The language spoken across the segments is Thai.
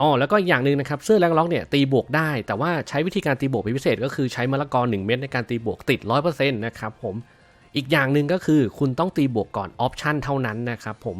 อ๋อแล้วก็อย่างหนึ่งนะครับเสื้อแรงล็อกเนี่ยตีบวกได้ แต่ว่าใช้วิธีการตีบวกเป็นพิเศษ ก็คือใช้มะละกอ1เม็ดในการตีบวกติด 100%นะครับผมอีกอย่างหนึ่งก็คือคุณต้องตีบวกก่อนออปชันเท่านั้นนะครับผม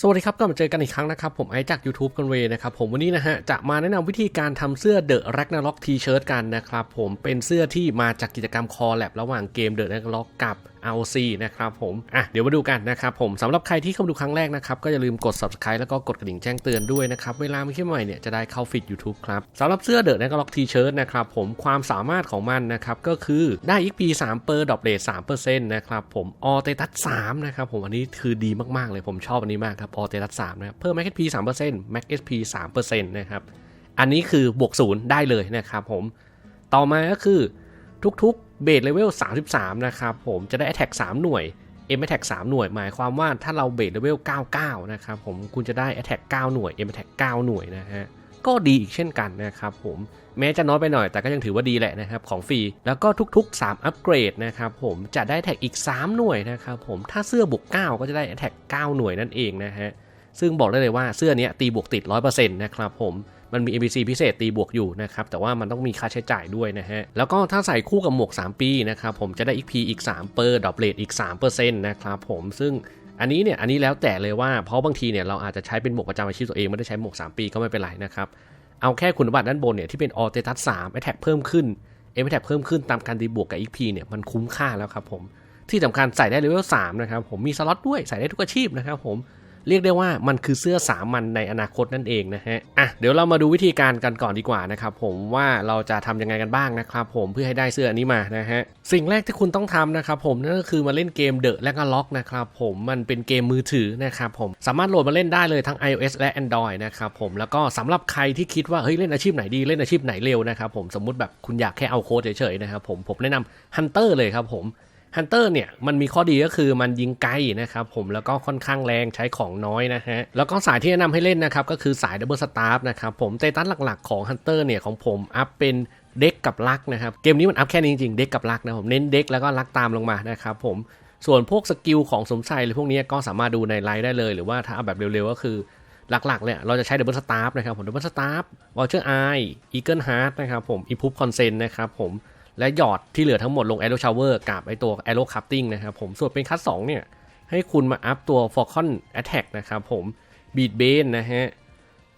สวัสดีครับก็มาเจอกันอีกครั้งนะครับ ผมไอจาก YouTube กันเวนะครับผมวันนี้นะฮะ จะมาแนะนำวิธีการทำเสื้อ The Ragnarok T-shirt กันนะครับผมเป็นเสื้อที่มาจากกิจกรรมคอแลบระหว่างเกม The Ragnarok กับ ROC นะครับผมอะเดี๋ยวมาดูกันนะครับผมสำหรับใครที่เข้ามาดูครั้งแรกนะครับก็อย่าลืมกด subscribe แล้วก็กดกระดิ่งแจ้งเตือนด้วยนะครับเวลามีคลิปใหม่เนี่ยจะได้เข้าฟีด YouTube ครับสำหรับเสื้อ The Ragnarok T-shirt นะครับผมความสามารถของมันนะครับก็คือได้ XP 3เปอร์ดอ rate 3%นต์นะครับผมออเตตัส3นะครับผมอันนี้คือดีมากๆเลยผมชอบอันนี้มากครับออเตตัส3นะครับเพิ่ม Max XP 3% Max XP 3%นะครับอันนี้คือบวกศูนย์ได้เลยนะครับผมต่อมาก็คือทุกๆ เบสเลเวล33 นะครับผมจะได้ Attack 3 หน่วย M Attack 3 หน่วย หมายความว่าถ้าเราเบสเลเวล99 นะครับผมคุณจะได้ Attack 9 หน่วย M Attack 9 หน่วยนะฮะก็ดีอีกเช่นกันนะครับผมแม้จะน้อยไปหน่อยแต่ก็ยังถือว่าดีแหละนะครับของฟรี แล้วก็ทุกๆ 3 อัปเกรดนะครับผมจะได้แท็กอีก 3 หน่วยนะครับผมถ้าเสื้อบวก 9 ก็จะได้แท็ก9 หน่วยนั่นเองนะฮะซึ่งบอกได้เลยว่าเสื้อนี้ตีบวกติด 100%นะครับผม มันมี NPC พิเศษตีบวกอยู่นะครับแต่ว่ามันต้องมีค่าใช้จ่ายด้วยนะฮะแล้วก็ถ้าใส่คู่กับหมวก 3 ปีนะครับผมจะได้ XP อีก3เปอร์ดอปเลตอีก3%นะครับผมซึ่งอันนี้เนี่ยอันนี้แล้วแต่เลยว่าเพราะบางทีเนี่ยเราอาจจะใช้เป็นหมวกประจำอาชีพตัวเองไม่ได้ใช้หมวก 3 ปีก็ไม่เป็นไรนะครับเอาแค่คุณสมบัติด้านบนเนี่ยที่เป็นออเตตัส3 Attack เพิ่มขึ้น M Attack เพิ่มขึ้นตามการตีบวกกับ XP เนี่ยมันคุ้มค่าแล้วครับผมที่สำคัญใส่ได้เลเวล3นะครับผมมีสล็อตด้วยใส่ได้ทุกอาชีพนะครับผม เรียกได้ว่ามันคือเสื้อสามัญในอนาคตนั่นเองนะฮะอะเดี๋ยวเรามาดูวิธีการกันก่อนดีกว่านะครับผมว่าเราจะทำยังไงกันบ้างนะครับผมเพื่อให้ได้เสื้ออันนี้มานะฮะสิ่งแรกที่คุณต้องทำนะครับผมนั่นก็คือมาเล่นเกมเดอะและก็ล็อกนะครับผมมันเป็นเกมมือถือนะครับผมสามารถโหลดมาเล่นได้เลยทั้ง iOS และ Android นะครับผมแล้วก็สำหรับใครที่คิดว่าเฮ้ยเล่นอาชีพไหนดีเล่นอาชีพไหนเร็วนะครับผมสมมติแบบคุณอยากแค่เอาโค้ดเฉยๆนะครับผมผมแนะนำ Hunter เลยครับผม ฮันเตอร์เนี่ยมันมีข้อดีก็คือมันยิงไกลนะครับผมแล้วก็ค่อนข้างแรงใช้ของน้อยนะฮะ แล้วก็สายที่แนะนำให้เล่นนะครับ ก็คือสายดับเบิลสตาร์นะครับผมเตตัสหลักๆของฮันเตอร์เนี่ยของผมอัพเป็นเด็กกับลักนะครับ เกมนี้มันอัพแค่นี้จริงๆเด็กกับลักนะผมเน้นเด็กแล้วก็ลักตามลงมานะครับผมส่วนพวกสกิลของสมชัยหรือพวกนี้ก็สามารถดูในไลน์ได้เลย หรือว่าถ้าเอาแบบเร็วๆก็คือหลักๆเนี่ยเราจะใช้ดับเบิลสตาร์นะครับผมดับเบิลสตาร์วอลเชอร์ไออีเกิลฮาร์ดนะครับผมอีพูฟคอนเซนนะครับผม และหยอดที่เหลือทั้งหมดลง Aero Shower กับไอตัว Aero Crafting นะครับผมส่วนเป็นคัส2เนี่ย ให้คุณมาอัพตัว Falcon Attack นะครับผม Beat Bane นะฮะ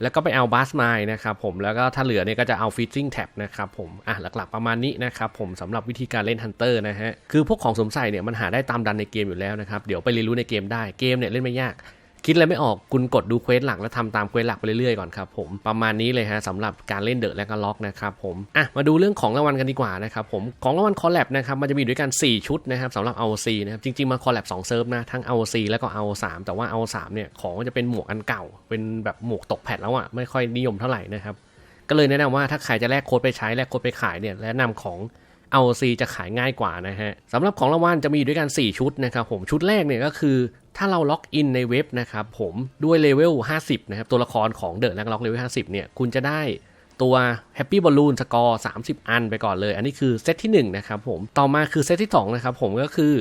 แล้วก็ไปเอา b a s m i n e นะครับผมแล้วก็ถ้าเหลือเนี่ยก็จะเอา Fishing Tab นะครับผม อะหลักๆประมาณนี้นะครับผมสำหรับวิธีการเล่น Hunter นะฮะ คือพวกของสมใส่เนี่ยมันหาได้ตามดันในเกมอยู่แล้วนะครับ เดี๋ยวไปเรียนรู้ในเกมได้เกมเนี่ยเล่นไม่ยาก คิดอะไรไม่ออกคุณกดดูเควสหลักแล้วทำตามเควสหลักไปเรื่อยๆก่อนครับผมประมาณนี้เลยฮะสำหรับการเล่นเดอะและก็ล็อกนะครับผมอะมาดูเรื่องของรางวัลกันดีกว่านะครับผมของรางวัลคอลแลบนะครับมันจะมีด้วยกัน 4 ชุดนะครับสำหรับ AOC นะครับจริงๆมันคอลแลบ2เซิร์ฟนะทั้ง AOC แล้วก็ AO3 แต่ว่า AO3 เนี่ยของจะเป็นหมวกอันเก่า เป็นแบบหมวกตกแผ่นแล้วอะไม่ค่อยนิยมเท่าไหร่นะครับก็เลยแนะนำว่าถ้าใครจะแลกโค้ดไปใช้แลกโค้ดไปขายเนี่ยแนะนำของ AOC จะขายง่ายกว่านะฮะสำหรับของรางวัลจะมีด้วยกัน 4 ชุดนะครับผมชุดแรกเนี่ยก็คือถ้าเราล็อกอินในเว็บนะครับผมด้วยเลเวล 50 นะครับ ตัวละครของเดอะนักล็อกเลเวล 50 เนี่ย คุณจะได้ตัว Happy Balloon สกอร์30 อันไปก่อนเลย อันนี้คือเซตที่1นะครับผมต่อมาคือเซตที่ 2 นะครับผมก็คือ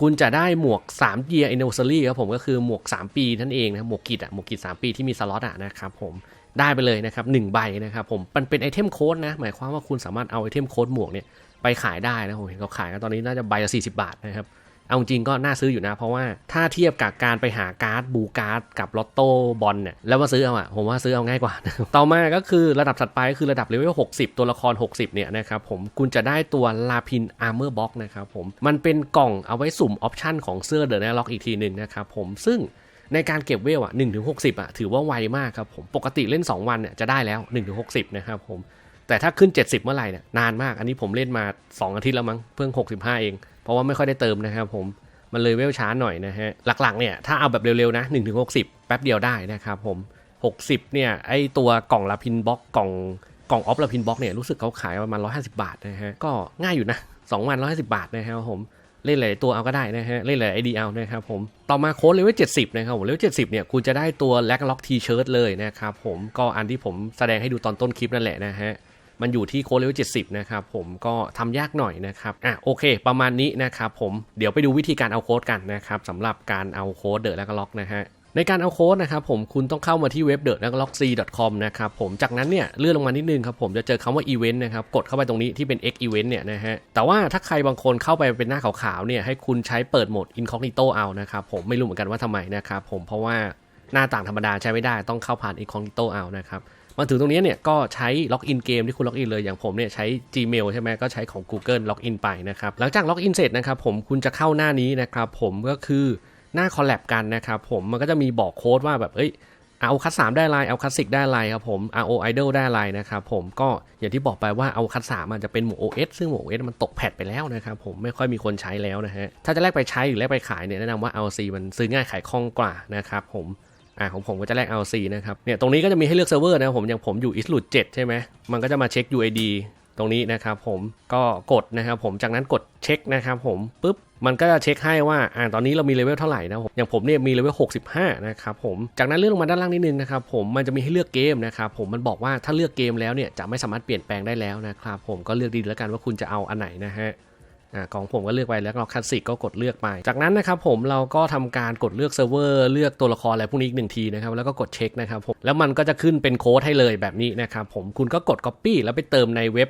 คุณจะได้หมวก3 year anniversary ครับผมก็คือหมวก 3 ปีนั่นเองนะหมวกกิจอะหมวกกิจ3ปีที่มีสล็อตอะนะครับผมได้ไปเลยนะครับ1ใบนะครับผมมันเป็นไอเทมโค้ดนะหมายความว่าคุณสามารถเอาไอเทมโค้ดหมวกเนี่ย ไปขายได้นะผมเห็นเขาขายกันตอนนี้น่าจะใบละ40บาทนะครับเอาจริงก็น่าซื้ออยู่นะ เพราะว่าถ้าเทียบกับการไปหาการ์ดบูการ์ดกับลอตโต้บอลเนี่ยแล้วมาซื้อเอาอะผมว่าซื้อเอาง่ายกว่า ต่อมาก็คือระดับถัดไปก็คือระดับเลเวล60 ตัวละคร 60 เนี่ยนะครับผมคุณจะได้ตัวลาพินอาร์เมอร์บ็อกนะครับผมมันเป็นกล่องเอาไว้สุ่มออปชั่นของเสื้อเดอะแนล็อกอีกทีหนึ่งนะครับผมซึ่งในการเก็บเวลอะ1ถึง60อะถือว่าไวมากครับผมปกติเล่น 2 วันเนี่ยจะได้แล้ว1ถึง60นะครับผม แต่ถ้าขึ้น 70 เมื่อไหร่เนี่ยนานมาก อันนี้ผมเล่นมา 2 อาทิตย์แล้วมั้งเพิ่ง 65 เอง เพราะว่าไม่ค่อยได้เติมนะครับผมมันเลยเวลช้าหน่อยนะฮะ หลักๆเนี่ยถ้าเอาแบบเร็วๆนะ1ถึง60 แป๊บเดียวได้นะครับผม 60 เนี่ยไอตัวกล่องลาพินบ็อกกล่องกล่องออฟลาพินบ็อกเนี่ยรู้สึกเขาขายประมาณ 150 บาทนะฮะก็ง่ายอยู่นะ2วัน150 บาทนะครับผมเล่นหลายตัวเอาก็ได้นะฮะเล่นหลายไอเดียเอานะครับผมต่อมาโค้ดเลเวล70นะครับผมเลเวล70เนี่ยคุณจะได้ตัวแล็กล็อกทีเชิร์ตเลยนะครับผมก็อันที่ผมแสดงให้ดูตอนต้นคลิปนั่นแหละนะฮะ มันอยู่ที่โค้ดเลเวล70นะครับผมก็ทำยากหน่อยนะครับอะโอเค ประมาณนี้นะครับผมเดี๋ยวไปดูวิธีการเอาโค้ดกันนะครับสำหรับการเอาโค้ดเดอร์แล้วก็ล็อกนะฮะในการเอาโค้ดนะครับผมคุณต้องเข้ามาที่เว็บ t h e n a g l o c c com นะครับผมจากนั้นเนี่ยเลื่อนลงมานิดนึงครับผมจะเจอคำว่า Event นะครับกดเข้าไปตรงนี้ที่เป็น X Event เนี่ยนะฮะแต่ว่าถ้าใครบางคนเข้าไปเป็นหน้าขาวๆเนี่ยให้คุณใช้เปิดโหมด Incognito เอานะครับผมไม่รู้เหมือนกันว่าทำไมนะครับผมเพราะว่าหน้าต่างธรรมดาใช้ไม่ได้ต้องเข้าผ่าน Incognito เอานะครับ มาถึงตรงนี้เนี่ยก็ใช้ล็อกอินเกมที่คุณล็อกอินเลยอย่างผมเนี่ยใช้ Gmail ใช่ไหมก็ใช้ของ Google ล็อกอินไปนะครับหลังจากล็อกอินเสร็จนะครับผมคุณจะเข้าหน้านี้นะครับผมก็คือหน้าคอลแลบกันนะครับผมมันก็จะมีบอกโค้ดว่าแบบเอ้ยเอาคัสสามได้ลายเอาคัสสิกได้ลายครับผม RO Idol ได้ลายนะครับผมก็อย่างที่บอกไปว่าเอาคัสสามมันจะเป็นหมวก OS ซึ่งหมวก OS มันตกแพทไปแล้วนะครับผมไม่ค่อยมีคนใช้แล้วนะฮะถ้าจะแลกไปใช้หรือแลกไปขายเนี่ยแนะนำว่า LC มันซื้อง่ายขายคล่องกว่านะครับผม อ่าของผมก็จะแลก LC นะครับเนี่ยตรงนี้ก็จะมีให้เลือกเซิร์ฟเวอร์นะผมอย่างผมอยู่ i s l u 7ใช่ไหมมันก็จะมาเช็ค UID ตรงนี้นะครับผมก็กดนะครับผมจากนั้นกดเช็คนะครับผมปุ๊บมันก็จะเช็คให้ว่าอ่าตอนนี้เรามีเลเวลเท่าไหร่นะผมอย่างผมเนี่ยมีเลเวล65 นะครับผมจากนั้นเลื่อนลงมาด้านล่างนิดนึงนะครับผมมันจะมีให้เลือกเกมนะครับผมมันบอกว่าถ้าเลือกเกมแล้วเนี่ยจะไม่สามารถเปลี่ยนแปลงได้แล้วนะครับผมก็เลือกดีแล้วกันว่าคุณจะเอาอันไหนนะฮะ ของผมก็เลือกไปแล้วเราคลาสสิกก็กดเลือกไป จากนั้นนะครับผมเราก็ทำการกดเลือกเซิร์ฟเวอร์เลือกตัวละครอะไรพวกนี้อีกหนึ่งทีนะครับแล้วก็กดเช็คนะครับผมแล้วมันก็จะขึ้นเป็นโค้ดให้เลยแบบนี้นะครับผมคุณก็กด Copy แล้วไปเติมในเว็บ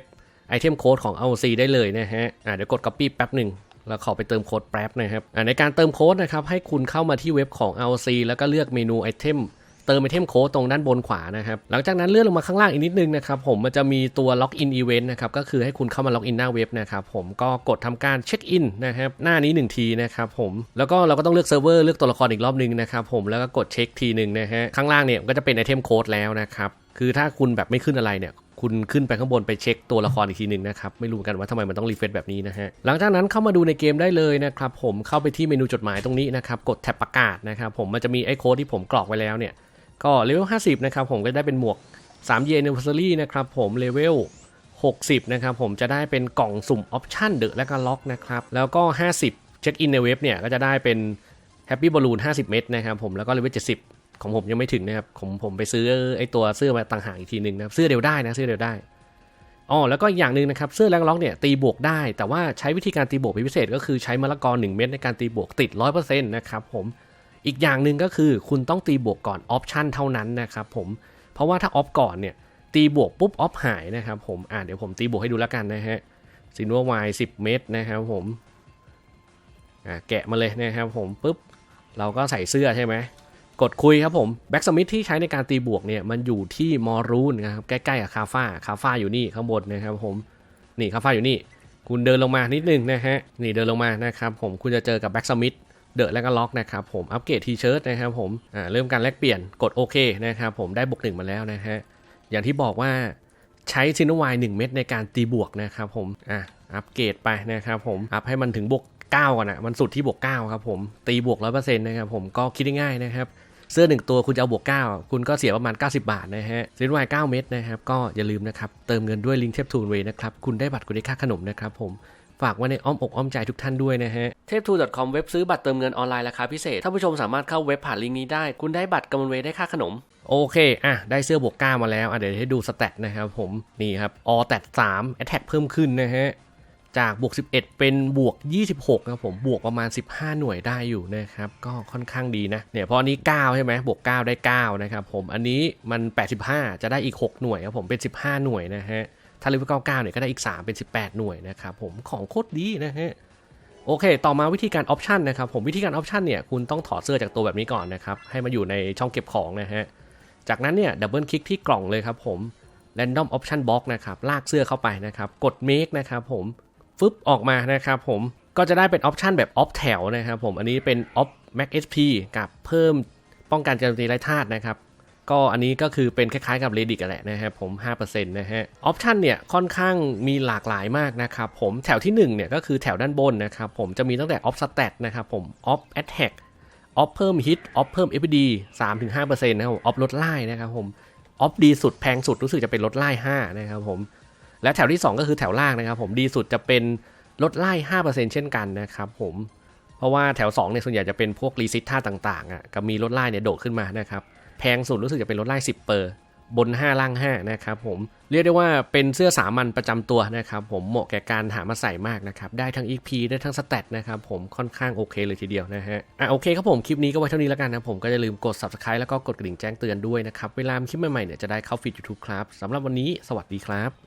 ไอเทมโค้ดของ ROC ได้เลยนะฮะอ่าเดี๋ยวกด Copy แป๊บหนึ่งแล้วขอไปเติมโค้ดแป๊บนะครับในการเติมโค้ดนะครับให้คุณเข้ามาที่เว็บของ ROC แล้วก็เลือกเมนูไอเทม เติมไอเทมโค้ดตรงด้านบนขวานะครับ หลังจากนั้นเลื่อนลงมาข้างล่างอีกนิดนึงนะครับผมมันจะมีตัวล็อกอินอีเวนต์นะครับก็คือให้คุณเข้ามาล็อกอินหน้าเว็บนะครับผมก็กดทำการเช็คอินนะครับหน้านี้ 1 ทีนะครับผมแล้วก็เราก็ต้องเลือกเซิร์ฟเวอร์เลือกตัวละครอีกรอบนึงนะครับผมแล้วก็กดเช็คทีหนึ่งนะฮะข้างล่างเนี่ยก็จะเป็นไอเทมโค้ดแล้วนะครับคือถ้าคุณแบบไม่ขึ้นอะไรเนี่ยคุณขึ้นไปข้างบนไปเช็คตัวละครอีกทีหนึ่งนะครับ ไม่รู้กันว่าทำไมมันต้องรีเฟรชแบบนี้นะฮะ หลังจากนั้นเข้ามาดูในเกมได้เลยนะครับ ผมเข้าไปที่เมนูจดหมายตรงนี้นะครับ กดแท็บประกาศนะครับ ผมมันจะมีไอ้โค้ดที่ผมกรอกไว้แล้วเนี่ย ก็เลเวล50 นะครับผมก็ได้เป็นหมวก3 year anniversary นะครับผมเลเวล60 นะครับผมจะได้เป็นกล่องสุ่มออปชั่นเดอะและก็ล็อกนะครับ แล้วก็ 50 เช็คอินในเว็บเนี่ยก็จะได้เป็น Happy Balloon 50 เม็ดนะครับผมแล้วก็เลเวล70 ของผมยังไม่ถึงนะครับผมผมไปซื้อไอตัวเสื้อมาต่างหากอีกทีหนึ่งนะครับเสื้อเดียวได้นะเสื้อเดียวได้อ๋อแล้วก็อีกอย่างหนึ่งนะครับเสื้อแรงล็อกเนี่ยตีบวกได้ แต่ว่าใช้วิธีการตีบวกพิเศษ ก็คือใช้มะละกอ1เม็ดในการตีบวกติด 100%นะครับผม อีกอย่างหนึ่งก็คือคุณต้องตีบวกก่อนออปชันเท่านั้นนะครับผมเพราะว่าถ้าออฟก่อนเนี่ยตีบวกปุ๊บออฟหายนะครับผมอ่าเดี๋ยวผมตีบวกให้ดูแล้วกันนะฮะซินวาวาย10เม็ดนะครับผมอ่าแกะมาเลยนะครับผมปุ๊บเราก็ใส่เสื้อใช่ไหมกดคุยครับผมแบ็กสมิธที่ใช้ในการตีบวกเนี่ยมันอยู่ที่มอรูนนะครับใกล้ๆกับคาฟ้าคาฟ้าอยู่นี่ข้างบนนะครับผมนี่คาฟ้าอยู่นี่ คุณเดินลงมานิดนึงนะฮะนี่เดินลงมานะครับผมคุณจะเจอกับแบ็กสมิธ เดอะและก็ล็อกนะครับผมอัปเกรดทีเชิร์ตนะครับผมอ่าเริ่มการแลกเปลี่ยนกดโอเคนะครับผมได้บวกหนึ่งมาแล้วนะฮะอย่างที่บอกว่าใช้ซินวายหนึ่งเม็ดในการตีบวกนะครับผมอะอัปเกรดไปนะครับผมอัพให้มันถึงบวก9ก่อนอะมันสุดที่บวก9ครับผมตีบวก100%นะครับผมก็คิดง่ายๆนะครับเสื้อหนึ่งตัวคุณจะเอาบวก 9 คุณก็เสียประมาณ 90 บาทนะฮะซื้อไวน์9เม็ดนะครับก็อย่าลืมนะครับเติมเงินด้วยลิงก์เทปทูนเวนะครับคุณได้บัตรคุณได้ค่าขนมนะครับผม ฝากไว้ในอ้อมอกอ้อมใจทุกท่านด้วยนะฮะเทปทู .com เว็บซื้อบัตรเติมเงินออนไลน์ราคาพิเศษถ้าผู้ชมสามารถเข้าเว็บผ่านลิงก์นี้ได้ คุณได้บัตรกำมะเวได้ค่าขนม โอเค อะ ได้เสื้อบวก9มาแล้วอะเดี๋ยวให้ดูสแตทนะครับผมนี่ครับออแตท3แอตแทกเพิ่มขึ้นนะฮะจากบวก 11 เป็นบวก 26นะครับผมบวกประมาณ 15 หน่วยได้อยู่นะครับก็ค่อนข้างดีนะเนี่ยเพราะอันนี้ 9 ใช่ไหมบวก 9 ได้ 9 นะครับผมอันนี้มัน 85 จะได้อีก 6 หน่วยครับผมเป็น 15 หน่วยนะฮะ ถ้าเลเวล99เนี่ยก็ได้อีก 3 เป็น 18 หน่วยนะครับผมของโคตรดีนะฮะโอเค ต่อมาวิธีการออปชันนะครับผมวิธีการออปชันเนี่ยคุณต้องถอดเสื้อจากตัวแบบนี้ก่อนนะครับให้มาอยู่ในช่องเก็บของนะฮะจากนั้นเนี่ยดับเบิลคลิกที่กล่องเลยครับผม Random Option Box นะครับลากเสื้อเข้าไปนะครับกด Make นะครับผมฟึบออกมานะครับผมก็จะได้เป็นออปชันแบบออฟแถวนะครับผมอันนี้เป็นออฟ Max HP กับเพิ่มป้องกันการโจมตีไร้ธาตุนะครับ ก็อันนี้ก็คือเป็นคล้ายๆกับ Reddit กันแหละนะครับผม 5%นะฮะออปชันเนี่ยค่อนข้างมีหลากหลายมากนะครับผมแถวที่ 1 เนี่ยก็คือแถวด้านบนนะครับผมจะมีตั้งแต่ออฟสแตทนะครับผมออฟแอตแทกออฟเพิ่มฮิตออฟเพิ่ม FPD 3-5%นะครับผมออฟลดไล่นะครับผมออฟดีสุดแพงสุดรู้สึกจะเป็นลดไล่5นะครับผมและแถวที่ 2 ก็คือแถวล่างนะครับผมดีสุดจะเป็นลดไล่5%เช่นกันนะครับผมเพราะว่าแถว2เนี่ยส่วนใหญ่จะเป็นพวกรีซิตท่าต่างๆอะกับมีลดไล่เนี่ยโดดขึ้นมานะครับ แพงสุดรู้สึกจะเป็นลดไล่10เปอร์บน 5 ล่าง 5 นะครับผม เรียกได้ว่าเป็นเสื้อสามัญประจำตัวนะครับผมเหมาะแก่การหามาใส่มากนะครับ ได้ทั้ง EP ได้ทั้งสเตตนะครับผมค่อนข้างโอเคเลยทีเดียวนะฮะ อะโอเคครับผม คลิปนี้ก็ไว้เท่านี้แล้วกันนะผมก็จะลืมกด subscribe แล้วก็กดกระดิ่งแจ้งเตือนด้วยนะครับ เวลามีคลิปใหม่ๆเนี่ยจะได้เข้าฟีด YouTube ครับสำหรับวันนี้สวัสดีครับ